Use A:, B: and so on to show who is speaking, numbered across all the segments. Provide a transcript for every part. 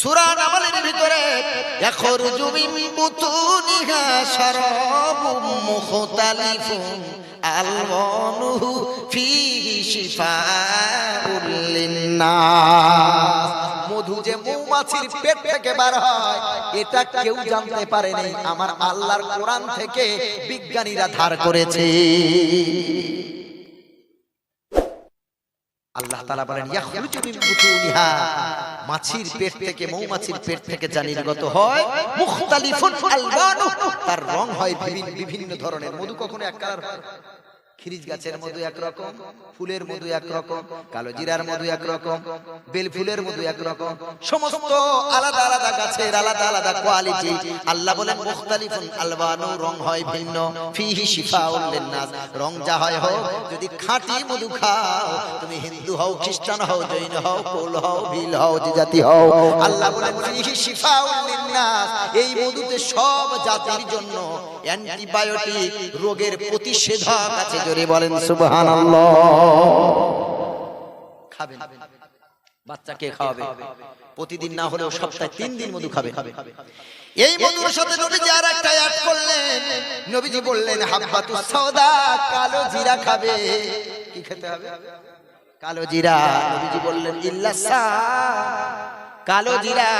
A: সূরা নামলের ভিতরে ইয়াখরুজু মিন বুতুনিহা শারাবুম মুখতালিফুন আলওয়ানুহু ফীহি শিফাউল লিন্নাস। মধু যে মৌমাছির পেট থেকে বার হয়, এটা কেউ জানতে পারেনি। আমার আল্লাহর কোরআন থেকে বিজ্ঞানীরা ধার করেছে। আল্লাহ তাআলা বলেন ইয়াখরুজু মিন বুতুনিহা। মাছির পেট থেকে মৌমাছির পেট থেকে যা নির্গত হয় মুখতালিফুন তার রং হয় বিভিন্ন বিভিন্ন ধরনের। মধু কখনো এক কালার হয়? খিরিজ গাছের মধু একরকম ফুলের মধু একরকম কালো জিরার মধু একরকম বেল ফুলের মধু একরকম সমস্ত আলাদা আলাদা আলাদা কোয়ালিটি আল্লাহ বলেন, মুখতালিফুন, আলবানু, রং হয় ভিন্ন। ফিহি রং যা হয় হোক, যদি খাঁটি মধু খাও, তুমি হিন্দু হও, খ্রিস্টান হও, জৈন হও, কোল হও, ভিল হও যে জাতি হও। আল্লাহ বলেন, ফিহি এই মধুতে সব জাতির জন্য অ্যান্টিবায়োটিক রোগের প্রতিষেধক আছে। জোরে বলেন, সুবহানাল্লাহ। খাবেন। বাচ্চাকে খাওয়াবে। প্রতিদিন না হলেও সপ্তাহে তিন দিন মধু খাবে। এই মধুর সাথে নবীজি আর একটা অ্যাড করলেন। নবীজি বললেন হাব্বাতু সাওদা কালো জিরা খাবে। কি খেতে হবে? কালো জিরা নবীজি বললেন ইল্লা সা কালো জিরা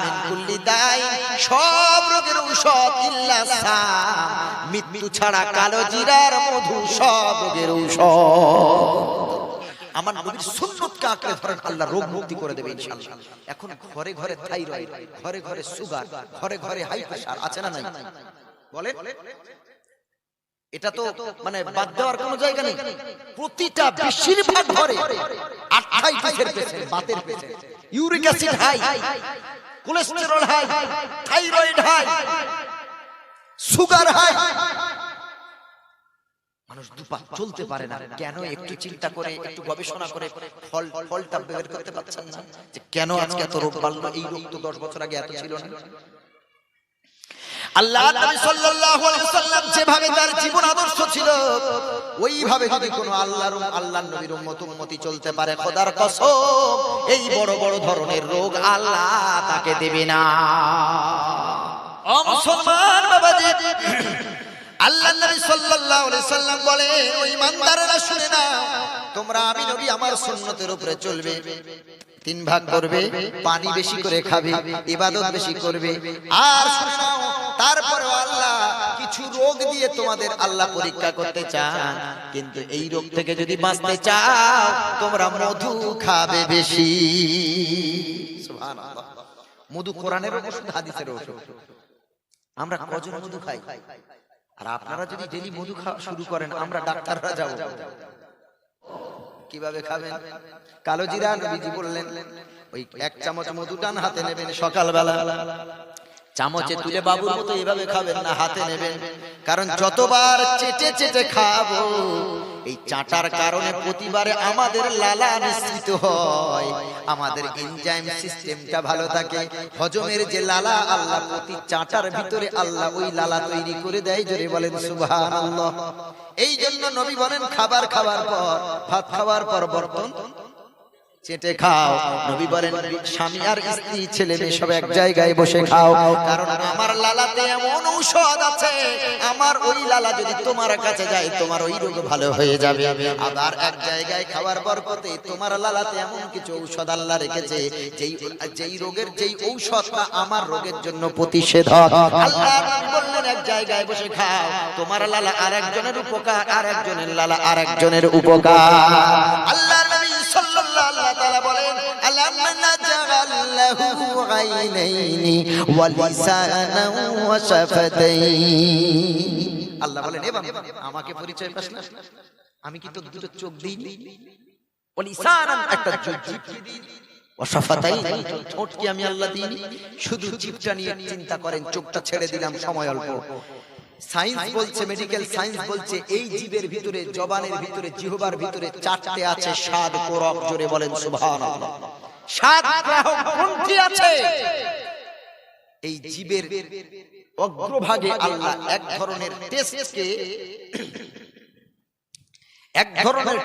A: মিন কুল্লি দাই সব রোগের ঔষধ ইল্লা সা। মৃত্যু ছাড়া কালো জিরার মধু সব রোগের ঔষধ। আমার নবীর সুন্নতকে আঁকড়ে ধরেন আল্লাহ রোগ মুক্তি করে দেবে ইনশাআল্লাহ। এখন ঘরে ঘরে থাইরয়েড ঘরে ঘরে সুগার ঘরে ঘরে হাই প্রেসার আছে না নাই? বলেন। এটা তো মানে বাদ দেওয়ার কোনো জায়গা নেই। প্রতিটা বেশিরভাগ ঘরে আর্থাইটিসের পেশেন্ট বাতের patient. Uric acid high cholesterol high thyroid high sugar high মানুষ দুপা চলতে পারে না। কেন একটু চিন্তা করে একটু গবেষণা করে ফল ফলটা বের করতে পারছেন না। যে কেন আজকে এত রোগ বাড়লো এই রোগ তো দশ বছর আগে এত ছিল না। আল্লাহ নবী সাল্লাল্লাহু আলাইহি ওয়াসাল্লাম যেভাবে তার জীবন আদর্শ ছিল ওইভাবে যদি কোনো আল্লাহর আল্লাহর নবীর উম্মত উম্মতি চলতে পারে খোদার কসম এই বড় বড় ধরনের রোগ আল্লাহ তাকে দেবে না। ও মুসলমান বাবাজি। আল্লাহ নবী সাল্লাল্লাহু আলাইহি সাল্লাম বলে ও ইমানদারেরা শুনে না তোমরা আমি নবী আমার সুন্নতের উপরে চলবে। তিন ভাগ করবে, পানি বেশি করে খাবে, ইবাদত বেশি করবে। আর আল্লাহ কিছু রোগ দিয়ে তোমাদের আল্লাহ পরীক্ষা করতে চান। কিন্তু এই রোগ থেকে যদি বাঁচতে চাও, তোমরা মধু খাবে বেশি। মধু কোরআনের ওষুধ হাদিসের ওষুধ আমরা কজন মধু খাই? আর আপনারা যদি ডেলি মধু খাওয়া শুরু করেন আমরা ডাক্তাররা যাব। কীভাবে খাবেন? কালো জিরা নবীজি বললেন ওই এক চামচ মধু টান হাতে নেবেন সকালবেলা। চামচে তুলে বাবুর মতো এভাবে খাবেন না হাতে নেবেন। কারণ যতবার চেটে চেটে খাব এই চাটার কারণে প্রতিবারে আমাদের লালা নিঃসৃত হয়। আমাদের এনজাইম সিস্টেমটা ভালো থাকে। হজমের যে লালা, আল্লাহ প্রতি চাটার ভিতরে আল্লাহ ওই লালা তৈরি করে দেয়, জোরে বলেন সুবহানাল্লাহ। এই জন্য নবী বলেন, খাবার খাওয়ার পর, ভাত খাওয়ার পর বর্তন চেটে খাও। নবী বলেন স্বামী আর স্ত্রী ছেলে মেয়ে সব এক জায়গায় বসে খাও। কারণ আমার লালাতে এমন ঔষধ আছে আমার ওই লালা যদি তোমার কাছে যায় তোমার ওই রোগ ভালো হয়ে যাবে। আবার এক জায়গায় খাওয়ার বরকতে তোমার লালাতে এমন কিছু ঔষধ আল্লাহ রেখেছে যেই যেই রোগের যেই ঔষধটা আমার রোগের জন্য প্রতিষেধক। আল্লাহ বললেন এক জায়গায় বসে খাও। তোমার লালা আরেকজনের উপকার আরেকজনের লালা আরেকজনের উপকার। আল্লাহ ওয়া লিসানান ওয়া শাফাতাইন আল্লাহ বলেন এ বান্দা আমাকে পরিচয় পাস না। আমি কি তোর দুটো চোখ দিইনি। ওয়া লিসানান একটা চোখ দিই ঠোঁট কি আমি আল্লাহ দিইনি। শুধু জিভটা নিয়ে চিন্তা করেন চোখটা ছেড়ে দিলাম সময় অল্প। সায়েন্স বলছে মেডিকেল সায়েন্স বলছে এই জীবের ভিতরে জবানের ভিতরে জিহবার ভিতরে চারটে আছে স্বাদ কোরক জোরে বলেন সুবহানাল্লাহ। সাত গ্রাহক আছে? এই জীবের অগ্রভাগে আল্লাহ এক ধরনের এক ধরনের